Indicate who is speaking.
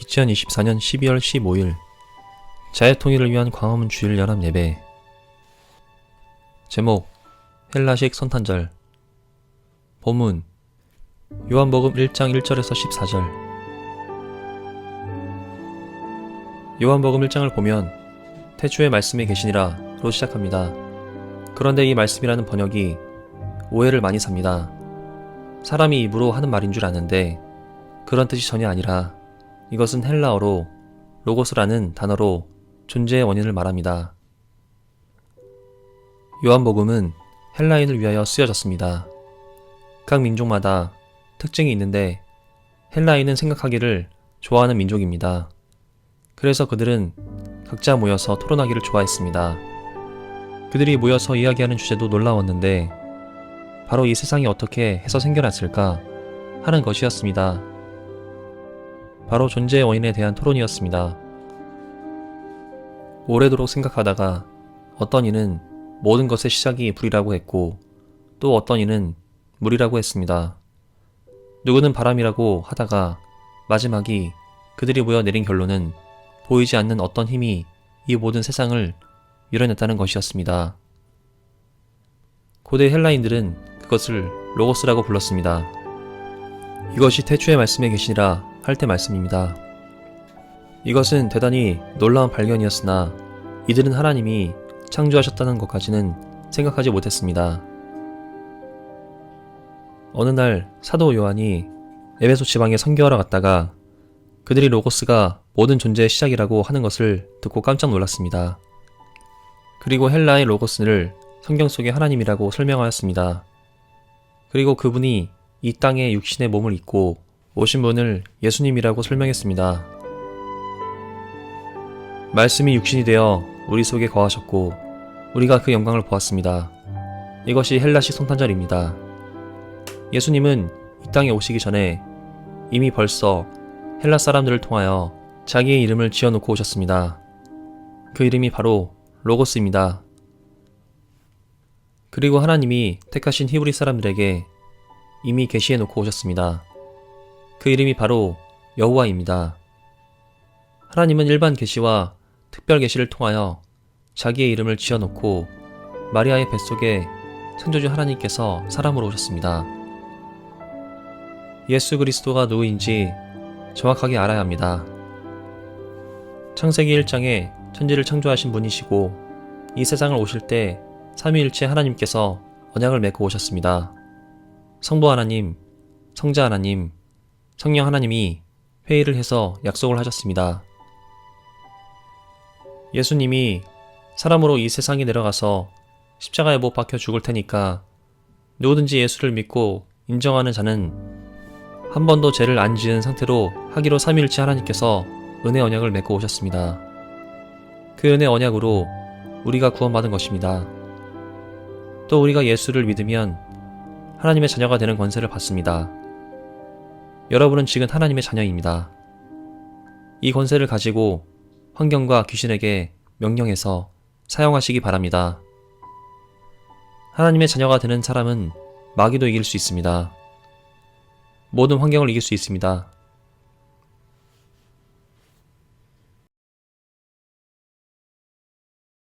Speaker 1: 2024년 12월 15일 자유통일을 위한 광화문 주일 연합 예배 제목 헬라식 선탄절 본문 요한복음 1장 1절에서 14절 요한복음 1장을 보면 태초에 말씀이 계시니라 로 시작합니다. 그런데 이 말씀이라는 번역이 오해를 많이 삽니다. 사람이 입으로 하는 말인 줄 아는데 그런 뜻이 전혀 아니라 이것은 헬라어로 로고스라는 단어로 존재의 원인을 말합니다. 요한복음은 헬라인을 위하여 쓰여졌습니다. 각 민족마다 특징이 있는데 헬라인은 생각하기를 좋아하는 민족입니다. 그래서 그들은 각자 모여서 토론하기를 좋아했습니다. 그들이 모여서 이야기하는 주제도 놀라웠는데 바로 이 세상이 어떻게 해서 생겨났을까 하는 것이었습니다. 바로 존재의 원인에 대한 토론이었습니다. 오래도록 생각하다가 어떤 이는 모든 것의 시작이 불이라고 했고 또 어떤 이는 물이라고 했습니다. 누구는 바람이라고 하다가 마지막이 그들이 모여 내린 결론은 보이지 않는 어떤 힘이 이 모든 세상을 밀어냈다는 것이었습니다. 고대 헬라인들은 그것을 로고스라고 불렀습니다. 이것이 태초의 말씀에 계시니라 할 때 말씀입니다. 이것은 대단히 놀라운 발견이었으나 이들은 하나님이 창조하셨다는 것까지는 생각하지 못했습니다. 어느 날 사도 요한이 에베소 지방에 선교하러 갔다가 그들이 로고스가 모든 존재의 시작이라고 하는 것을 듣고 깜짝 놀랐습니다. 그리고 헬라의 로고스를 성경 속의 하나님이라고 설명하였습니다. 그리고 그분이 이 땅에 육신의 몸을 입고 오신 분을 예수님이라고 설명했습니다. 말씀이 육신이 되어 우리 속에 거하셨고 우리가 그 영광을 보았습니다. 이것이 헬라식 성탄절입니다. 예수님은 이 땅에 오시기 전에 이미 벌써 헬라 사람들을 통하여 자기의 이름을 지어놓고 오셨습니다. 그 이름이 바로 로고스입니다. 그리고 하나님이 택하신 히브리 사람들에게 이미 계시해 놓고 오셨습니다. 그 이름이 바로 여호와입니다. 하나님은 일반 계시와 특별 계시를 통하여 자기의 이름을 지어놓고 마리아의 뱃속에 창조주 하나님께서 사람으로 오셨습니다. 예수 그리스도가 누구인지 정확하게 알아야 합니다. 창세기 1장에 천지를 창조하신 분이시고 이 세상을 오실 때 삼위일체 하나님께서 언약을 맺고 오셨습니다. 성부 하나님, 성자 하나님, 성령 하나님이 회의를 해서 약속을 하셨습니다. 예수님이 사람으로 이 세상에 내려가서 십자가에 못 박혀 죽을 테니까 누구든지 예수를 믿고 인정하는 자는 한 번도 죄를 안 지은 상태로 하기로 삼위일체 하나님께서 은혜 언약을 맺고 오셨습니다. 그 은혜 언약으로 우리가 구원받은 것입니다. 또 우리가 예수를 믿으면 하나님의 자녀가 되는 권세를 받습니다. 여러분은 지금 하나님의 자녀입니다. 이 권세를 가지고 환경과 귀신에게 명령해서 사용하시기 바랍니다. 하나님의 자녀가 되는 사람은 마귀도 이길 수 있습니다. 모든 환경을 이길 수 있습니다.